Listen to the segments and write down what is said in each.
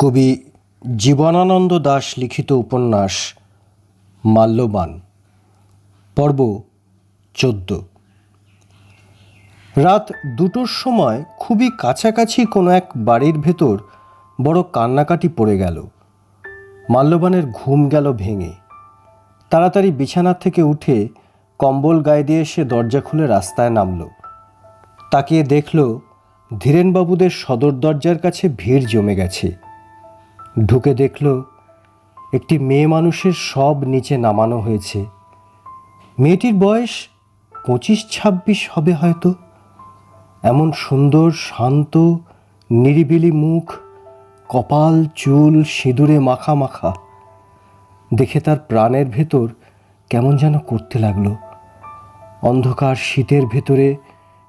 কবি জীবনানন্দ দাশ লিখিত উপন্যাস মাল্যবান। পর্ব চোদ্দ। রাত দুটোর সময় খুবই কাছাকাছি কোনো এক বাড়ির ভেতর বড় কান্নাকাটি পড়ে গেল। মাল্যবানের ঘুম গেল ভেঙে। তাড়াতাড়ি বিছানা থেকে উঠে কম্বল গায়ে দিয়ে সে দরজা খুলে রাস্তায় নামল। তাকিয়ে দেখল ধীরেনবাবুদের সদর দরজার কাছে ভিড় জমে গেছে। ঢুকে দেখল একটি মেয়ে মানুষের সব নিচে নামানো হয়েছে। মেয়েটির বয়স পঁচিশ ছাব্বিশ হবে হয়তো। এমন সুন্দর, শান্ত, নিরিবিলি মুখ, কপাল, চুল, সিঁদুরে মাখা মাখা। দেখে তার প্রাণের ভেতর কেমন যেন করতে লাগল। অন্ধকার শীতের ভেতরে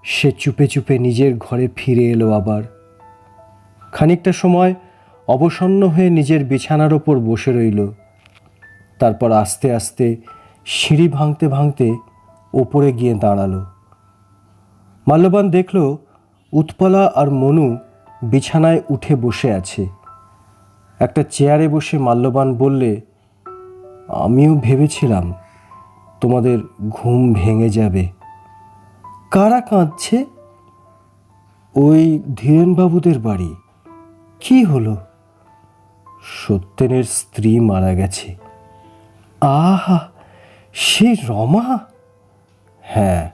সে চুপে চুপে নিজের ঘরে ফিরে এলো আবার। খানিকটা সময় অবসন্ন হয়ে নিজের বিছানার ওপর বসে রইল। তারপর আস্তে আস্তে সিঁড়ি ভাঙতে ভাঙতে ওপরে গিয়ে দাঁড়াল। মাল্যবান দেখল উৎপলা আর মনু বিছানায় উঠে বসে আছে। একটা চেয়ারে বসে মাল্যবান বললে, আমিও ভেবেছিলাম তোমাদের ঘুম ভেঙে যাবে। কারা কাঁদছে? ওই ধীরেনবাবুদের বাড়ি। কি হলো? সত্যেনের স্ত্রী মারা গেছে। আহা, সে রমা? হ্যাঁ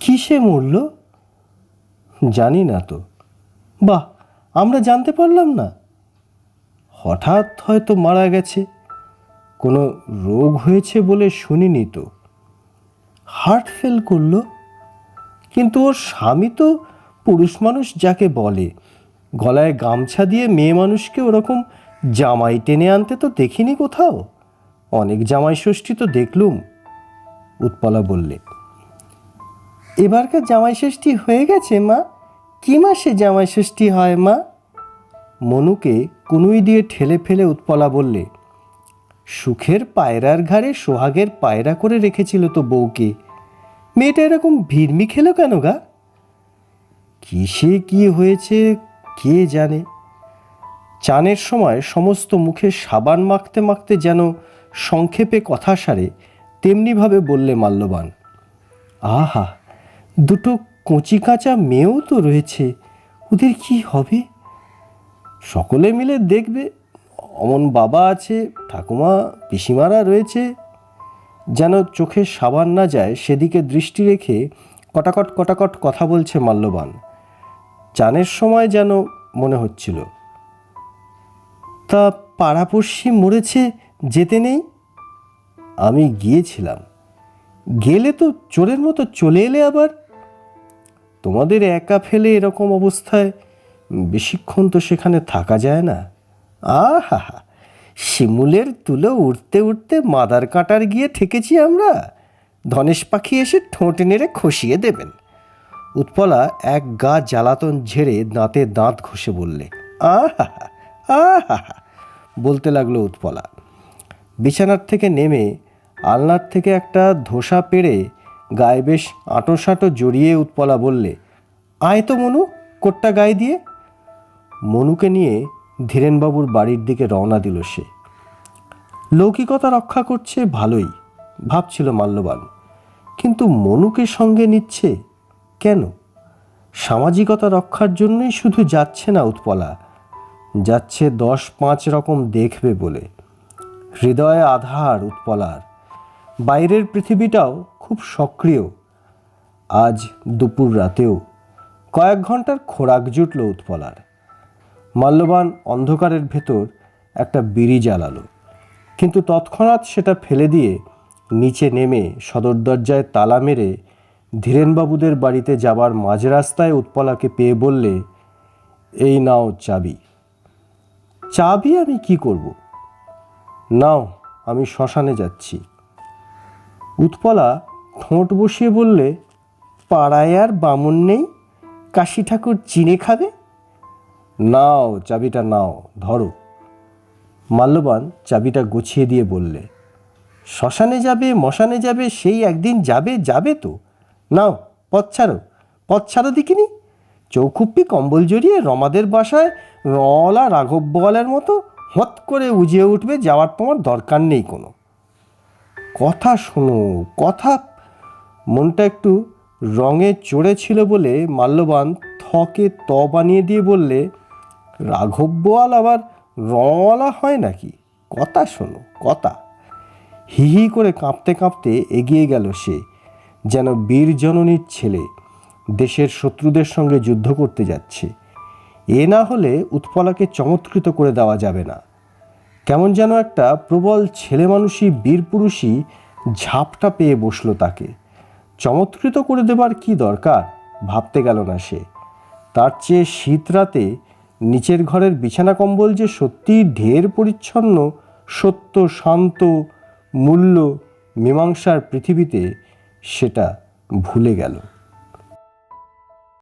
কিসে মরল? জানি না তো। বাহ, আমরা জানতে পারলাম না। হঠাৎ হয়তো মারা গেছে। কোনো রোগ হয়েছে বলে শুনিনি তো। হার্ট ফেল করল? কিন্তু ওর স্বামী তো পুরুষ মানুষ যাকে বলে। গলায় গামছা দিয়ে মেয়ে মানুষকে ওরকম জামাই টেনে আনতে তো দেখিনি কোথাও। অনেক জামাই ষষ্ঠী তো দেখলুম, উৎপলা বললে। এবারকার জামাই ষষ্ঠী হয়ে গেছে, মা? কি মাসে জামাই ষষ্ঠী হয়, মা? মনুকে কুনুই দিয়ে ঠেলে ফেলে উৎপলা বললে, সুখের পায়রার ঘাড়ে সোহাগের পায়রা করে রেখেছিল তো বউকে। মেয়েটা এরকম ভিড়মি খেলো কেন গা? কিসে কি হয়েছে কে জানে? চানের সময় সমস্ত মুখে সাবান মাখতে মাখতে যেন সংক্ষেপে কথা সারে, তেমনিভাবে বললে মাল্যবান, আহা, দুটো কচি কাঁচা মেয়েও তো রয়েছে, ওদের কি হবে? সকলে মিলে দেখবে, অমন বাবা আছে, ঠাকুমা, পিসিমারা রয়েছে। যেন চোখে সাবান না যায়, সেদিকে দৃষ্টি রেখে কটাকট কটাকট কথা বলছে মাল্যবান। চানের সময় যেন মনে হচ্ছিল। তা পাড়াপড়শি মরেছে, যেতে নেই? আমি গিয়েছিলাম। গেলে তো চোরের মতো চলে এলে আবার। তোমাদের একা ফেলে এরকম অবস্থায় বেশিক্ষণ তো সেখানে থাকা যায় না। আহা শিমুলের তুলো উঠতে উঠতে মাদার কাটার গিয়ে ঠেকেছি আমরা। ধনেশ পাখি এসে ঠোঁট নেড়ে খসিয়ে দেবেন। উৎপলা এক গা জ্বালাতন ঝেড়ে দাঁতে দাঁত ঘষে বললে, আহা আহা বলতে লাগল উৎপলা। বিছানার থেকে নেমে আলনার থেকে একটা ধোসা পেড়ে গায়ে বেশ আঁটো সাঁটো জড়িয়ে উৎপলা বললে, আয় তো মনু, কোটটা গায়ে দিয়ে। মনুকে নিয়ে ধীরেনবাবুর বাড়ির দিকে রওনা দিল সে। লৌকিকতা রক্ষা করছে ভালোই, ভাবছিল মাল্যবান, কিন্তু মনুকে সঙ্গে নিচ্ছে কেন? সামাজিকতা রক্ষার জন্যই শুধু যাচ্ছে না উৎপলা। যাচ্ছে দশ পাঁচ রকম দেখবে বলে। হৃদয়ে আধার উৎপলার। বাইরের পৃথিবীটাও খুব সক্রিয়। আজ দুপুর রাতেও কয়েক ঘণ্টার খোরাক জুটল উৎপলার। মাল্যবান অন্ধকারের ভেতর একটা বিড়ি জ্বালালো। কিন্তু তৎক্ষণাৎ সেটা ফেলে দিয়ে নিচে নেমে সদর দরজায় তালা মেরে ধীরেনবাবুদের বাড়িতে যাবার মাঝ রাস্তায় উৎপলাকে পেয়ে বললে, এই নাও চাবি। চাবি আমি কি করব? নাও, আমি শ্মশানে যাচ্ছি। উৎপলা ঠোঁট বসিয়ে বললে, পাড়ায় আর বামুন নেই, কাশি ঠাকুর চিনে খাবে? নাও, চাবিটা নাও, ধরো। মাল্যবান চাবিটা গুছিয়ে দিয়ে বললে, শ্মশানে যাবে, মশানে যাবে, সেই একদিন যাবে যাবে তো। নাও, পথ ছাড়ো। পথ ছাড়ো দেখিনি? চৌখুপ্পি কম্বল জড়িয়ে রমাদের বাসায় রলা রাঘব বলের মতো হত করে উজিয়ে উঠবে যাওয়ার তোমার দরকার নেই কোনো। কথা শোনো, কথা মনটা একটু রঙে চড়ে ছিল বলে মাল্যবান থকে ত বানিয়ে দিয়ে বললে, রাঘব বোয়াল আবার রঙওয়ালা হয় নাকি? কথা শোনো, কথা। হি হি করে কাঁপতে কাঁপতে এগিয়ে গেল সে। যেন বীর জননীর ছেলে দেশের শত্রুদের সঙ্গে যুদ্ধ করতে যাচ্ছে। এ না হলে উৎপলাকে চমৎকৃত করে দেওয়া যাবে না। কেমন যেন একটা প্রবল ছেলে মানুষই বীর পুরুষই ঝাপটা পেয়ে বসল তাকে। চমৎকৃত করে দেবার কি দরকার? ভাবতে গেল না সে। তার চেয়ে শীত রাতে নিচের ঘরের বিছানা কম্বল যে সত্যিই ঢের পরিচ্ছন্ন, সত্য, শান্ত, মূল্য, মীমাংসার পৃথিবীতে সেটা ভুলে গেল।